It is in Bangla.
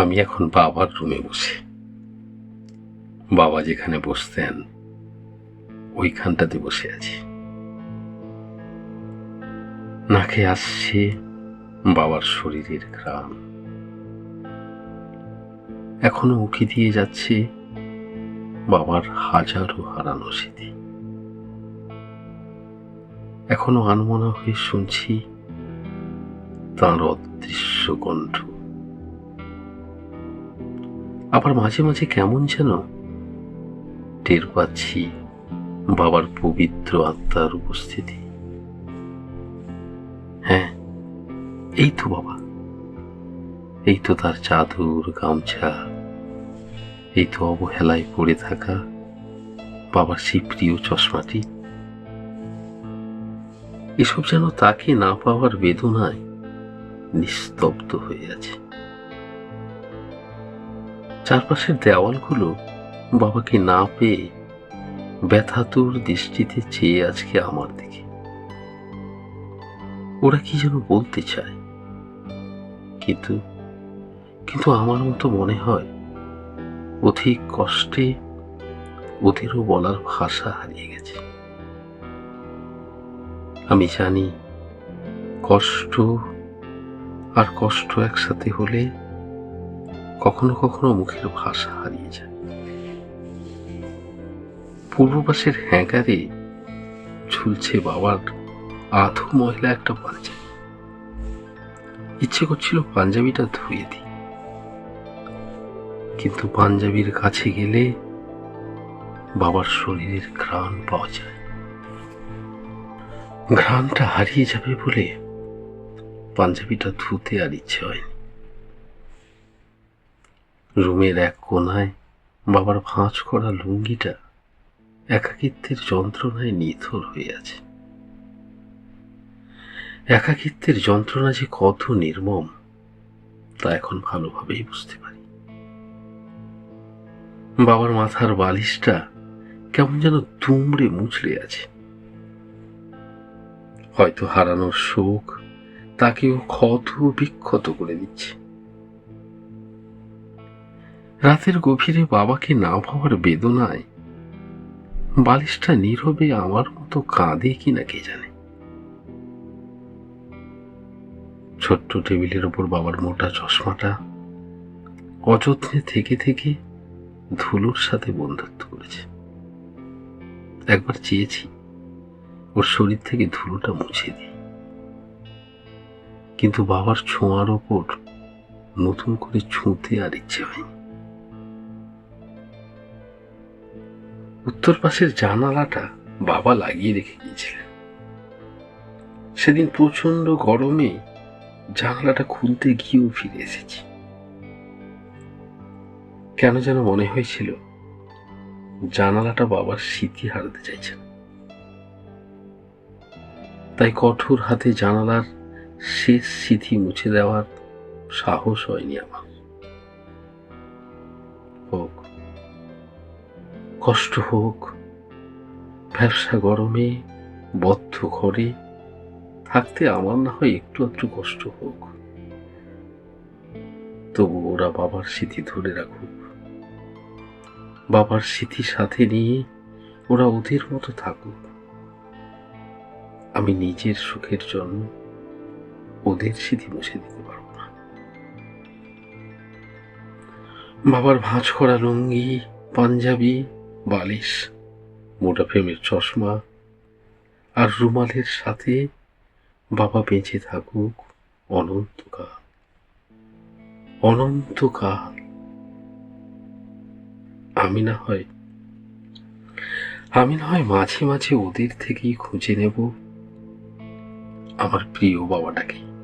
আমি এখন বাবার রুমে বসে। বাবা যেখানে বসতেন, ওইখানটাতে বসে আছি। নাকে আসছে বাবার শরীরের ঘ্রাণ। এখনও উঁকি দিয়ে যাচ্ছে বাবার হাজারো হারানো স্মৃতি। এখনও আনমনা হয়ে শুনছি তাঁর অদৃশ্য কণ্ঠ। আবার মাঝে মাঝে কেমন যেন টের পাচ্ছি বাবার পবিত্র আত্মার উপস্থিতি। হ্যাঁ এই তো বাবা। এই তো তার চাদর, গামছা, এই তো অবহেলায় পড়ে থাকা বাবার সেই প্রিয় চশমাটি। এসব যেন তাকে না পাওয়ার বেদনায় নিস্তব্ধ হয়ে আছে। চারপাশের দেওয়ালগুলো বাবাকে না পেয়ে ব্যথাতুর দৃষ্টিতে চেয়ে আজকে আমার দিকে। ওরা কি যেন বলতে চায়। কিন্তু কিন্তু আমার মতো মনে হয় অধিক কষ্টে ওদেরও বলার ভাষা হারিয়ে গেছে। আমি জানি কষ্ট আর কষ্ট একসাথে হলে কখনো কখনো মুখের ভাষা হারিয়ে যায়। পূর্ব পাশের হ্যাঙ্গারে ঝুলছে বাবার আধো মহিলা একটা পাঞ্জাবি। ইচ্ছে করছিল পাঞ্জাবিটা ধুয়ে দিই। কিন্তু পাঞ্জাবির কাছে গেলে বাবার শরীরের ঘ্রাণ পাওয়া যায়। ঘ্রাণটা হারিয়ে যাবে বলে পাঞ্জাবিটা ধুতে আর ইচ্ছে হয়নি রুমের এক কোনায় বাবার ভাঁজ করা লুঙ্গিটা একাকিত্বের যন্ত্রণায় নিথর হয়ে আছে একাকিত্বের যন্ত্রণা যে কত নির্মম, তা এখন ভালোভাবেই বুঝতে পারি। বাবার মাথার বালিশটা কেমন যেন দুমড়ে মুচড়ে আছে। হয়তো হারানোর শোক তাকেও ক্ষত বিক্ষত করে দিচ্ছে। রাতের গভীরে বাবাকে না পাওয়ার বেদনায়। বালিশটা নীরবে আমার মতো কাঁদে কিনা কে জানে। ছোট্ট টেবিলের ওপর বাবার মোটা চশমাটা অযত্নে থেকে থেকে ধুলোর সাথে বন্ধুত্ব করেছে। একবার চেয়েছি ওর শরীর থেকে ধুলোটা মুছে দিই। কিন্তু বাবার ছোঁয়ার ওপর নতুন করে ছুঁতে আর ইচ্ছে হয়নি। উত্তর পাশের জানালাটা বাবা লাগিয়ে রেখে গিয়েছিলেন। সেদিন প্রচণ্ড গরমে জানালাটা খুলতে গিয়েও ফিরে এসেছি। কেন যেন মনে হয়েছিল জানালাটা বাবার স্মৃতি হারাতে চাইছেন। তাই কঠোর হাতে জানালার শেষ স্মৃতি মুছে দেওয়ার সাহস হয়নি আমার। কষ্ট হোক, ব্যবসা গরমে, বদ্ধ ঘরে, থাকতে আমার না হয় একটু একটু কষ্ট হোক। তবু ওরা বাবার স্মৃতি ধরে রাখুক। বাবার স্মৃতি সাথে নিয়ে ওরা ওদের মতো থাকুক। আমি নিজের সুখের জন্য ওদের স্মৃতি মুছে দিতে পারব না। বাবার ভাঁজ করা লুঙ্গি, পাঞ্জাবি বালিশ, মোটা ফ্রেমের চশমা আর রুমালের সাথে বাবা বেঁচে থাকুক অনন্তকাল অনন্তকাল। আমি না হয়, আমি না হয় মাঝে মাঝে ওদের থেকেই খুঁজে নেব আমার প্রিয় বাবাটাকে।